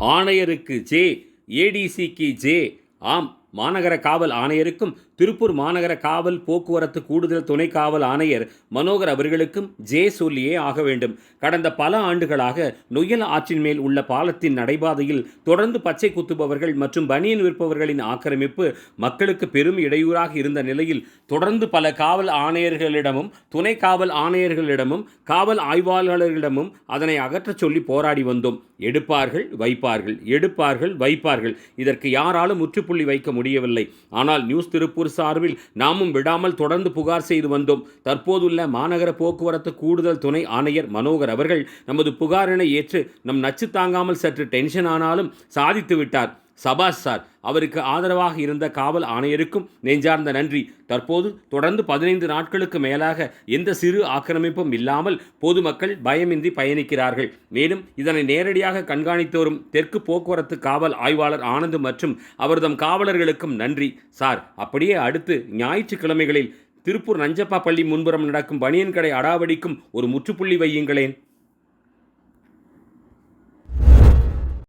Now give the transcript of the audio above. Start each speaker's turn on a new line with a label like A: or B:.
A: ஆணையருக்கு J ஏடிசிக்கு J. ஆம் மாநகர காவல் ஆணையருக்கும் திருப்பூர் மாநகர காவல் போக்குவரத்து கூடுதல் துணை காவல் ஆணையர் மனோகர் அவர்களுக்கும் ஜே சொல்லியே ஆக வேண்டும். கடந்த பல ஆண்டுகளாக நொய்யல் ஆற்றின் மேல் உள்ள பாலத்தின் நடைபாதையில் தொடர்ந்து பச்சை குத்துபவர்கள் மற்றும் பனியன் விற்பவர்களின் ஆக்கிரமிப்பு மக்களுக்கு பெரும் இடையூறாக இருந்த நிலையில் தொடர்ந்து பல காவல் ஆணையர்களிடமும் துணை காவல் ஆணையர்களிடமும் காவல் ஆய்வாளர்களிடமும் அதனை அகற்றச் சொல்லி போராடி வந்தோம். எடுப்பார்கள் வைப்பார்கள் எடுப்பார்கள் வைப்பார்கள். இதற்கு யாராலும் முற்றுப்புள்ளி வைக்க முடியவில்லை. ஆனால் நியூஸ் திருப்பூர் சார்பில் நாமும் விடாமல் தொடர்ந்து புகார் செய்து வந்தோம். தற்போதுள்ள மாநகர போக்குவரத்து கூடுதல் துணை ஆணையர் மனோகர் அவர்கள் நமது புகாரினை ஏற்று நம் நச்சு தாங்காமல் சற்று டென்ஷன் ஆனாலும் சாதித்து விட்டார். சபாஷ் சார் அவருக்கு ஆதரவாக இருந்த காவல் ஆணையருக்கும் நெஞ்சார்ந்த நன்றி. தற்போது தொடர்ந்து பதினைந்து நாட்களுக்கு மேலாக எந்த சிறு ஆக்கிரமிப்பும் இல்லாமல் பொதுமக்கள் பயமின்றி பயணிக்கிறார்கள். மேலும் இதனை நேரடியாக கண்காணித்து வரும் தெற்கு போக்குவரத்து காவல் ஆய்வாளர் ஆனந்த் மற்றும் அவர்தம் காவலர்களுக்கும் நன்றி. சார் அப்படியே அடுத்து ஞாயிற்றுக்கிழமைகளில் திருப்பூர் நஞ்சப்பா பள்ளி முன்புறம் நடக்கும் பனியன் கடை அடாவடிக்கும் ஒரு முற்றுப்புள்ளி வையுங்களேன்.